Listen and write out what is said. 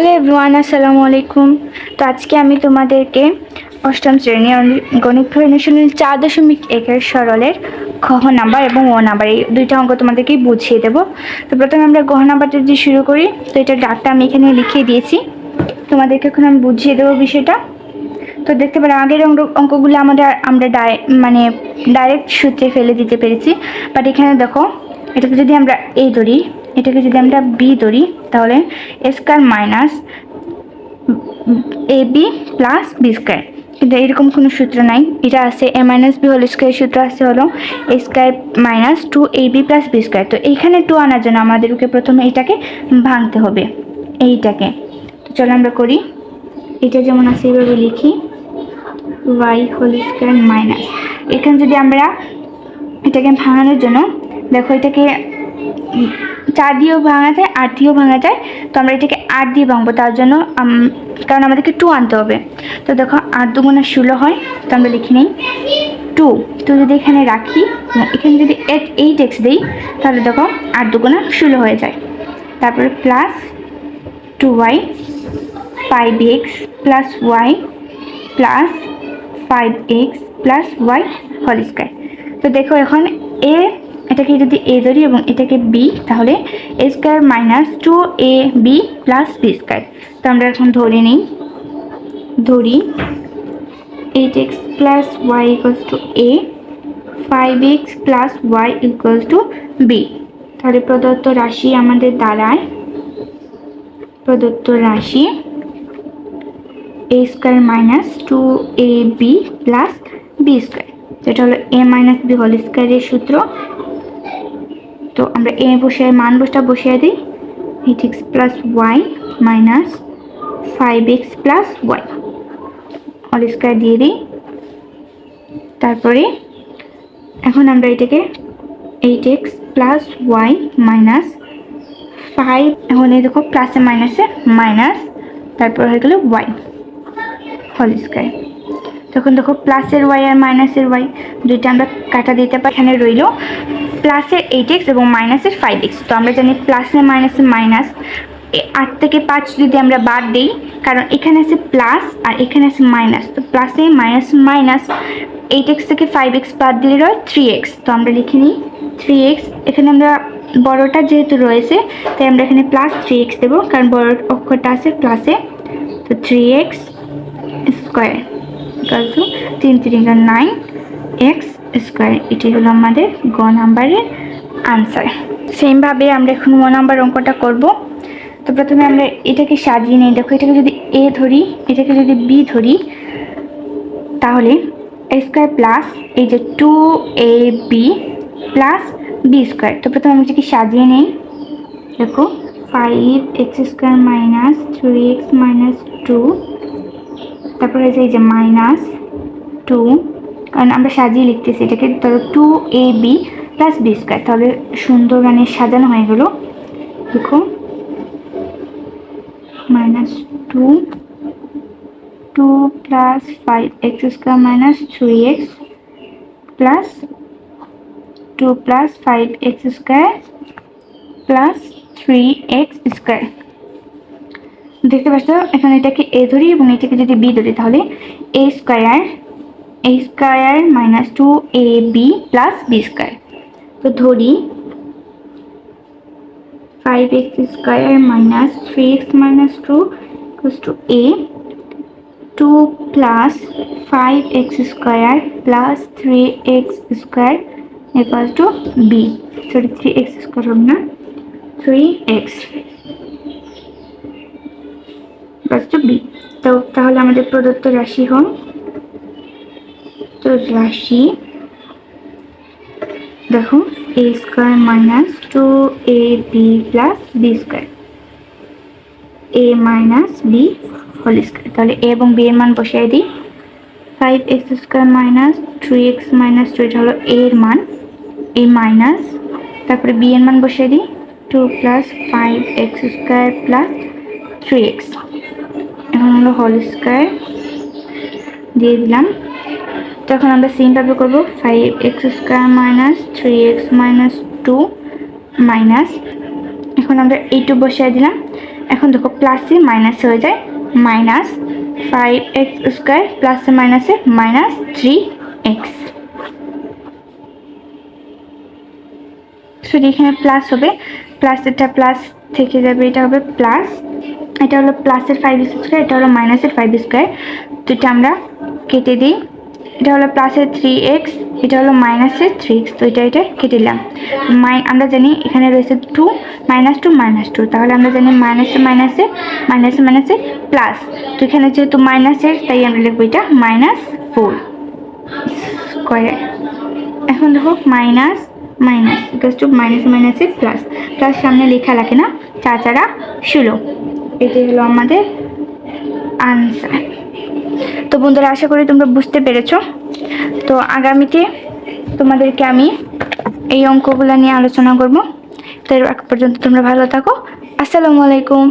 Hello everyone আসসালামু আলাইকুম তো আজকে আমি তোমাদেরকে অষ্টম শ্রেণি গণিত অনুশীলনী চার দশমিক একের সরলের খহ নাম্বার এবং ও নাম্বার এই দুইটা অঙ্ক তোমাদেরকে বুঝিয়ে দেবো। তো প্রথমে আমরা গহ নাম্বারটা যদি শুরু করি, তো এটা ডাকটা আমি এখানে লিখিয়ে দিয়েছি। তোমাদেরকে এখন আমি বুঝিয়ে দেবো বিষয়টা। তো দেখতে পারো, আগের অঙ্ক অঙ্কগুলো আমাদের আমরা ডাই মানে ডাইরেক্ট সূত্রে ফেলে দিতে পেরেছি। বাট এখানে দেখো এটাকে যদি আমরা এ ধরি, এটাকে যদি আমরা বি ধরি, তাহলে square minus A B plus B square কিন্তু এরকম কোনো সূত্র নাই। এটা আছে A minus B whole square সূত্র আছে হলো A square minus two A B plus B square তো এইখানে টু আনার জন্য আমাদেরকে প্রথমে এটাকে ভাঙতে হবে, এইটাকে। তো চলো আমরা করি। এটা যেমন আছে এইভাবে লিখি। ওয়াই হোল স্কোয়ার মাইনাস এখানে যদি আমরা এটাকে ভাঙানোর জন্য দেখো এটাকে চার দিয়েও ভাঙা যায়, আট দিয়েও ভাঙা যায়, তো আমরা এটাকে আট দিয়ে ভাঙবো, তার জন্য কারণ আমাদেরকে টু আনতে হবে। তো দেখো, আট দুগুণা ষোলো হয়, তো আমরা লিখি নেই টু তো যদি এখানে রাখি এবং এখানে যদি এইট এইট এক্স দিই, তাহলে দেখো, আট দুগুণা ষোলো হয়ে যায়। তারপরে plus two Y five X plus Y plus five X plus Y whole তো দেখো, এখন এ এটাকে যদি এ ধরি এবং এটাকে বি তাহলে A square minus two A B plus B square তো আমরা এখন ধরে নিই। ধরি। Eight X plus Y equals to A five X plus Y equals to B তাহলে প্রদত্ত রাশি আমাদের দাঁড়ায়। প্রদত্ত রাশি A square minus two A B plus B square যেটা হলো এ মাইনাস বি হোল স্কোয়ারের সূত্র। তো আমরা এ বসিয়ে মান বসটা বসিয়ে দিই। Eight X plus Y minus five X plus Y whole square দিয়ে দিই। তারপরে এখন আমরা এটাকে eight X plus Y minus five এখন এই দেখো প্লাসে মাইনাসে মাইনাস তারপর হয়ে গেলো ওয়াই হোল স্কোয়ার তখন দেখো প্লাসের ওয়াই আর মাইনাসের ওয়াই দুইটা আমরা কাটা দিতে পারি। এখানে রইল প্লাসের এইট এক্স এবং মাইনাসের ফাইভ এক্স তো আমরা জানি প্লাসে মাইনাসে মাইনাস আট থেকে পাঁচ যদি আমরা বাদ দিই, কারণ এখানে আছে প্লাস আর এখানে আছে মাইনাস তো প্লাসে মাইনাস মাইনাস এইট এক্স থেকে ফাইভ এক্স বাদ দিলে রয় থ্রি এক্স তো আমরা লিখে নিই থ্রি এক্স এখানে আমরা বড়টা যেহেতু রয়েছে, তাই আমরা এখানে প্লাস থ্রি এক্স দেবো, কারণ বড় অক্ষরটা আছে প্লাসে তো three X square equal two তিন তিরিঙ্গা নাইন এক্স স্কোয়ার এটি হলো আমাদের গ নাম্বারের আনসার সেমভাবে আমরা এখন ও নাম্বার অঙ্কটা করব। তো প্রথমে আমরা এটাকে সাজিয়ে নিই। দেখো, এটাকে যদি এ ধরি, এটাকে যদি বি ধরি, তাহলে এ স্কোয়ার প্লাস এই যে two A B plus B square তো প্রথমে আমি এটাকে সাজিয়ে নিই। দেখো five X square minus three X minus two তারপরে আছে এই যে মাইনাস টু কারণ আমরা সাজিয়ে লিখতেছি এটাকে ধরো two A B plus B square তাহলে সুন্দর গানে সাজানো হয়ে গেল। দেখো minus two two plus five X square minus three X plus two plus five X square plus three X square দেখতে পাচ্ছ, এখানে এটাকে এ ধরি এবং এটাকে যদি বি ধরি, তাহলে A square A square minus two A B plus B square তো ধরি five X square minus three X minus two two A two plus five X square plus three X square equals two B sorry three X square হবে না three X plus two B তো তাহলে আমাদের প্রদত্ত রাশি হল তো রাশি, দেখো A square minus two A B plus B square A minus B whole square তাহলে এ এবং বি এর মান বসিয়ে দিই। Five X square minus three X minus two এটা হলো এ এর মান। এ মাইনাস তারপরে বি এর মান বসিয়ে দিই। Two plus five X square plus three X এখন হলো হোল স্কোয়ার দিয়ে দিলাম। তো এখন আমরা সিমভাবে করব five X square minus three X minus two minus এখন আমরা এই টু বসিয়ে দিলাম। এখন দেখো প্লাসে মাইনাসে হয়ে যায়। মাইনাস ফাইভ এক্স স্কোয়ার প্লাসে মাইনাসে মাইনাস থ্রি এক্স শুধু এখানে প্লাস হবে। প্লাস এটা প্লাস থেকে যাবে, এটা হবে প্লাস এটা হলো প্লাসের ফাইভ স্কোয়ার এটা হলো মাইনাসের ফাইভ স্কোয়ার তো এটা আমরা কেটে দিই। এটা হলো প্লাসের থ্রি এক্স এটা হলো মাইনাসের থ্রি এক্স তো এটা এটা কেটে দিলাম মাই আমরা জানি এখানে রয়েছে two minus two minus two তাহলে আমরা জানি মাইনাসে মাইনাসে মাইনাসে মাইনাসে প্লাস তো এখানে যেহেতু মাইনাসের তাই আমরা লিখব এটা মাইনাস ফোর স্কোয়ার এখন দেখো minus minus equals two minus মাইনাসে প্লাস প্লাস সামনে লেখা লাগে না, চার চারা ষোলো। এটাই হলো আমাদের আনসার তো বন্ধুরা, আশা করি তোমরা বুঝতে পেরেছ। তো আগামীতে তোমাদেরকে আমি এই অঙ্কগুলো নিয়ে আলোচনা করব। তো পর্যন্ত তোমরা ভালো থাকো। আসসালামু আলাইকুম।